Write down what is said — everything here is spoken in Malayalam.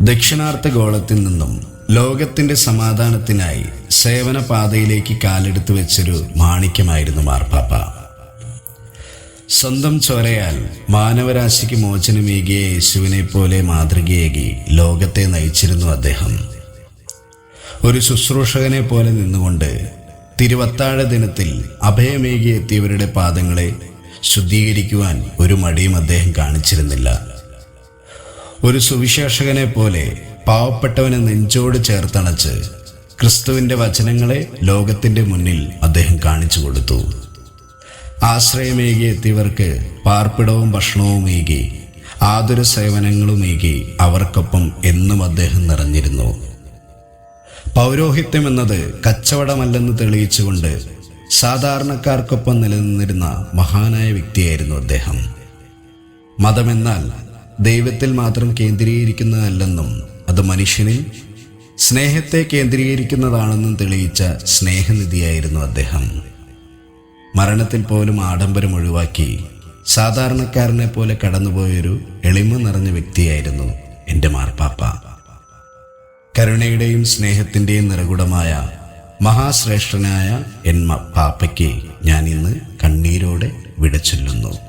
ദക്ഷിണാർത്ഥ ഗോളത്തിൽ നിന്നും ലോകത്തിന്റെ സമാധാനത്തിനായി സേവന പാതയിലേക്ക് കാലെടുത്തു വെച്ചൊരു മാണിക്യമായിരുന്നു മാർപ്പാപ്പ. സ്വന്തം ചോരയാൽ മാനവരാശിക്ക് മോചനമേകിയ യേശുവിനെ പോലെ മാതൃകയേകി ലോകത്തെ നയിച്ചിരുന്നു അദ്ദേഹം. ഒരു ശുശ്രൂഷകനെ പോലെ നിന്നുകൊണ്ട് തിരുവത്താഴ ദിനത്തിൽ അഭയമേകി എത്തിയവരുടെ പാദങ്ങളെ ശുദ്ധീകരിക്കുവാൻ ഒരു മടിയും അദ്ദേഹം കാണിച്ചിരുന്നില്ല. ഒരു സുവിശേഷകനെ പോലെ പാവപ്പെട്ടവനെ നെഞ്ചോട് ചേർത്തണച്ച് ക്രിസ്തുവിന്റെ വചനങ്ങളെ ലോകത്തിന്റെ മുന്നിൽ അദ്ദേഹം കാണിച്ചു കൊടുത്തു. ആശ്രയമേകി എത്തിയവർക്ക് പാർപ്പിടവും ഭക്ഷണവും ഏകി ആതുര സേവനങ്ങളും ഏകി അവർക്കൊപ്പം എന്നും അദ്ദേഹം നിറഞ്ഞിരുന്നു. പൗരോഹിത്യം എന്നത് കച്ചവടമല്ലെന്ന് തെളിയിച്ചുകൊണ്ട് സാധാരണക്കാർക്കൊപ്പം നിലനിന്നിരുന്ന മഹാനായ വ്യക്തിയായിരുന്നു അദ്ദേഹം. മതമെന്നാൽ ദൈവത്തിൽ മാത്രം കേന്ദ്രീകരിക്കുന്നതല്ലെന്നും അത് മനുഷ്യനിൽ സ്നേഹത്തെ കേന്ദ്രീകരിക്കുന്നതാണെന്നും തെളിയിച്ച സ്നേഹനിധിയായിരുന്നു അദ്ദേഹം. മരണത്തിൽ പോലും ആഡംബരം ഒഴിവാക്കി സാധാരണക്കാരനെ പോലെ കടന്നുപോയൊരു എളിമ നിറഞ്ഞ വ്യക്തിയായിരുന്നു എന്റെ മാർപ്പാപ്പ. കരുണയുടെയും സ്നേഹത്തിന്റെയും നിറകുടമായ മഹാശ്രേഷ്ഠനായ എൻ പാപ്പയ്ക്ക് ഞാൻ ഇന്ന് കണ്ണീരോടെ വിടച്ചൊല്ലുന്നു